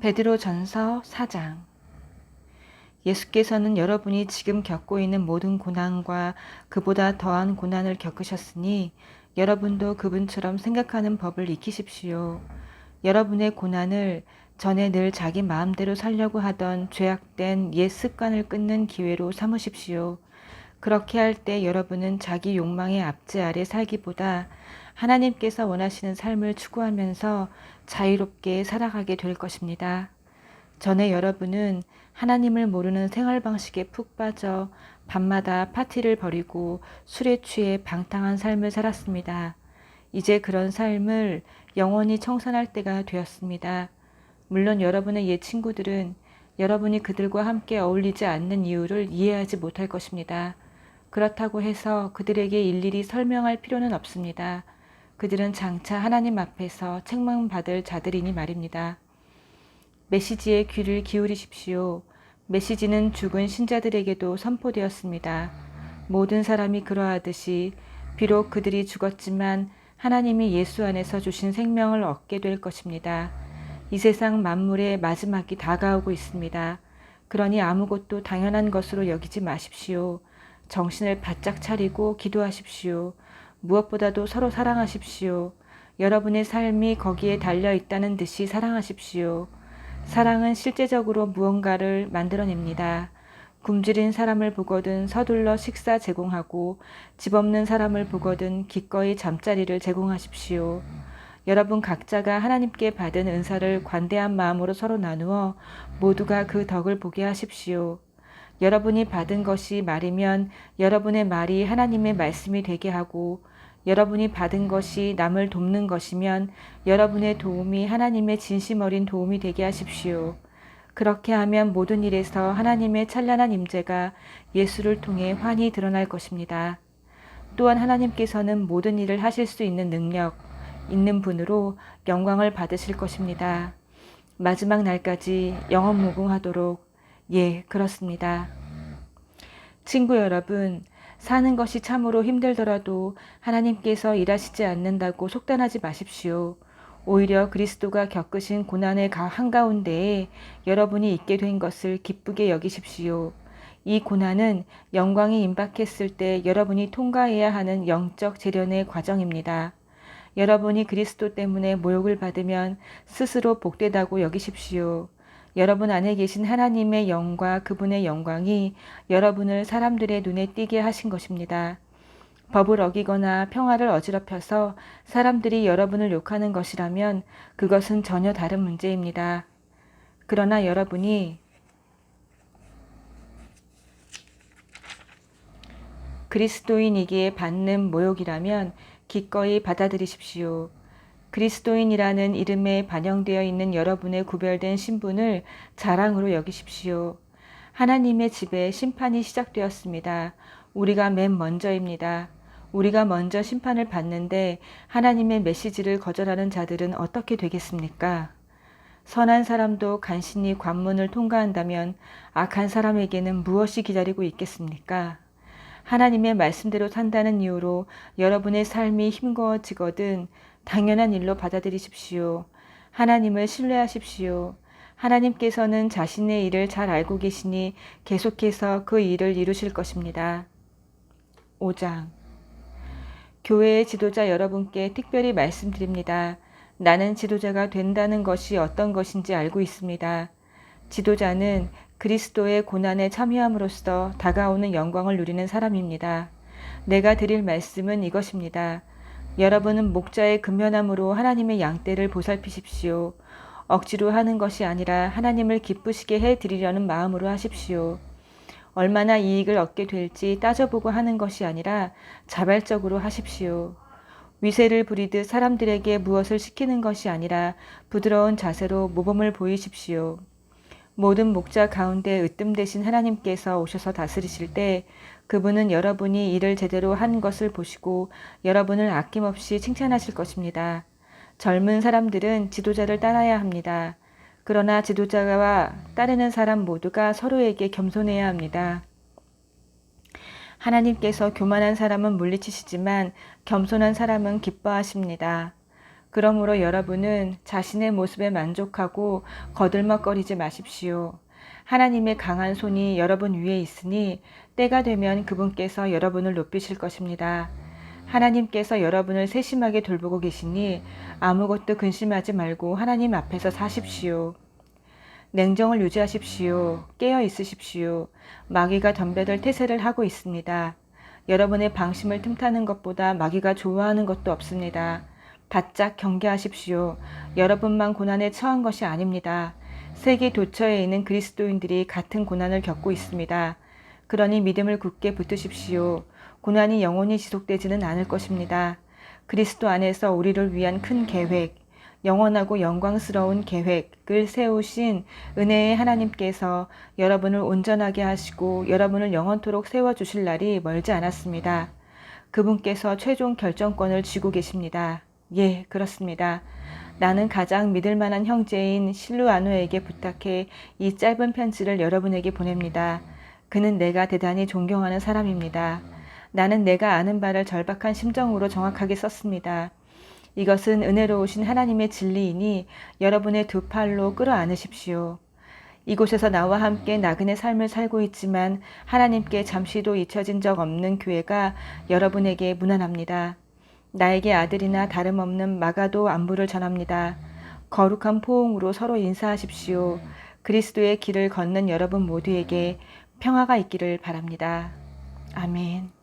베드로 전서 4장 예수께서는 여러분이 지금 겪고 있는 모든 고난과 그보다 더한 고난을 겪으셨으니 여러분도 그분처럼 생각하는 법을 익히십시오. 여러분의 고난을 전에 늘 자기 마음대로 살려고 하던 죄악된 옛 습관을 끊는 기회로 삼으십시오. 그렇게 할 때 여러분은 자기 욕망의 압제 아래 살기보다 하나님께서 원하시는 삶을 추구하면서 자유롭게 살아가게 될 것입니다. 전에 여러분은 하나님을 모르는 생활 방식에 푹 빠져 밤마다 파티를 벌이고 술에 취해 방탕한 삶을 살았습니다. 이제 그런 삶을 영원히 청산할 때가 되었습니다. 물론 여러분의 옛 친구들은 여러분이 그들과 함께 어울리지 않는 이유를 이해하지 못할 것입니다. 그렇다고 해서 그들에게 일일이 설명할 필요는 없습니다. 그들은 장차 하나님 앞에서 책망받을 자들이니 말입니다. 메시지에 귀를 기울이십시오. 메시지는 죽은 신자들에게도 선포되었습니다. 모든 사람이 그러하듯이 비록 그들이 죽었지만 하나님이 예수 안에서 주신 생명을 얻게 될 것입니다. 이 세상 만물의 마지막이 다가오고 있습니다. 그러니 아무것도 당연한 것으로 여기지 마십시오. 정신을 바짝 차리고 기도하십시오. 무엇보다도 서로 사랑하십시오. 여러분의 삶이 거기에 달려 있다는 듯이 사랑하십시오. 사랑은 실제적으로 무언가를 만들어냅니다. 굶주린 사람을 보거든 서둘러 식사 제공하고 집 없는 사람을 보거든 기꺼이 잠자리를 제공하십시오. 여러분 각자가 하나님께 받은 은사를 관대한 마음으로 서로 나누어 모두가 그 덕을 보게 하십시오. 여러분이 받은 것이 말이면 여러분의 말이 하나님의 말씀이 되게 하고 여러분이 받은 것이 남을 돕는 것이면 여러분의 도움이 하나님의 진심 어린 도움이 되게 하십시오. 그렇게 하면 모든 일에서 하나님의 찬란한 임재가 예수를 통해 환히 드러날 것입니다. 또한 하나님께서는 모든 일을 하실 수 있는 능력, 있는 분으로 영광을 받으실 것입니다. 마지막 날까지 영원 무궁하도록 예, 그렇습니다. 친구 여러분, 사는 것이 참으로 힘들더라도 하나님께서 일하시지 않는다고 속단하지 마십시오. 오히려 그리스도가 겪으신 고난의 한가운데에 여러분이 있게 된 것을 기쁘게 여기십시오. 이 고난은 영광이 임박했을 때 여러분이 통과해야 하는 영적 재련의 과정입니다. 여러분이 그리스도 때문에 모욕을 받으면 스스로 복되다고 여기십시오. 여러분 안에 계신 하나님의 영과 그분의 영광이 여러분을 사람들의 눈에 띄게 하신 것입니다. 법을 어기거나 평화를 어지럽혀서 사람들이 여러분을 욕하는 것이라면 그것은 전혀 다른 문제입니다. 그러나 여러분이 그리스도인이기에 받는 모욕이라면 기꺼이 받아들이십시오. 그리스도인이라는 이름에 반영되어 있는 여러분의 구별된 신분을 자랑으로 여기십시오. 하나님의 집에 심판이 시작되었습니다. 우리가 맨 먼저입니다. 우리가 먼저 심판을 받는데 하나님의 메시지를 거절하는 자들은 어떻게 되겠습니까? 선한 사람도 간신히 관문을 통과한다면 악한 사람에게는 무엇이 기다리고 있겠습니까? 하나님의 말씀대로 산다는 이유로 여러분의 삶이 힘겨워지거든 당연한 일로 받아들이십시오. 하나님을 신뢰하십시오. 하나님께서는 자신의 일을 잘 알고 계시니 계속해서 그 일을 이루실 것입니다. 5장 교회의 지도자 여러분께 특별히 말씀드립니다. 나는 지도자가 된다는 것이 어떤 것인지 알고 있습니다. 지도자는 그리스도의 고난에 참여함으로써 다가오는 영광을 누리는 사람입니다. 내가 드릴 말씀은 이것입니다. 여러분은 목자의 근면함으로 하나님의 양떼를 보살피십시오. 억지로 하는 것이 아니라 하나님을 기쁘시게 해 드리려는 마음으로 하십시오. 얼마나 이익을 얻게 될지 따져보고 하는 것이 아니라 자발적으로 하십시오. 위세를 부리듯 사람들에게 무엇을 시키는 것이 아니라 부드러운 자세로 모범을 보이십시오. 모든 목자 가운데 으뜸 되신 하나님께서 오셔서 다스리실 때 그분은 여러분이 일을 제대로 한 것을 보시고 여러분을 아낌없이 칭찬하실 것입니다. 젊은 사람들은 지도자를 따라야 합니다. 그러나 지도자와 따르는 사람 모두가 서로에게 겸손해야 합니다. 하나님께서 교만한 사람은 물리치시지만 겸손한 사람은 기뻐하십니다. 그러므로 여러분은 자신의 모습에 만족하고 거들먹거리지 마십시오. 하나님의 강한 손이 여러분 위에 있으니 때가 되면 그분께서 여러분을 높이실 것입니다. 하나님께서 여러분을 세심하게 돌보고 계시니 아무것도 근심하지 말고 하나님 앞에서 사십시오. 냉정을 유지하십시오. 깨어 있으십시오. 마귀가 덤벼들 태세를 하고 있습니다. 여러분의 방심을 틈타는 것보다 마귀가 좋아하는 것도 없습니다. 바짝 경계하십시오. 여러분만 고난에 처한 것이 아닙니다. 세계 도처에 있는 그리스도인들이 같은 고난을 겪고 있습니다. 그러니 믿음을 굳게 붙드십시오. 고난이 영원히 지속되지는 않을 것입니다. 그리스도 안에서 우리를 위한 큰 계획, 영원하고 영광스러운 계획을 세우신 은혜의 하나님께서 여러분을 온전하게 하시고 여러분을 영원토록 세워주실 날이 멀지 않았습니다. 그분께서 최종 결정권을 쥐고 계십니다. 예, 그렇습니다. 나는 가장 믿을 만한 형제인 실루아노에게 부탁해 이 짧은 편지를 여러분에게 보냅니다. 그는 내가 대단히 존경하는 사람입니다. 나는 내가 아는 바를 절박한 심정으로 정확하게 썼습니다. 이것은 은혜로우신 하나님의 진리이니 여러분의 두 팔로 끌어안으십시오. 이곳에서 나와 함께 나그네 삶을 살고 있지만 하나님께 잠시도 잊혀진 적 없는 교회가 여러분에게 무난합니다. 나에게 아들이나 다름없는 마가도 안부를 전합니다. 거룩한 포옹으로 서로 인사하십시오. 그리스도의 길을 걷는 여러분 모두에게 평화가 있기를 바랍니다. 아멘.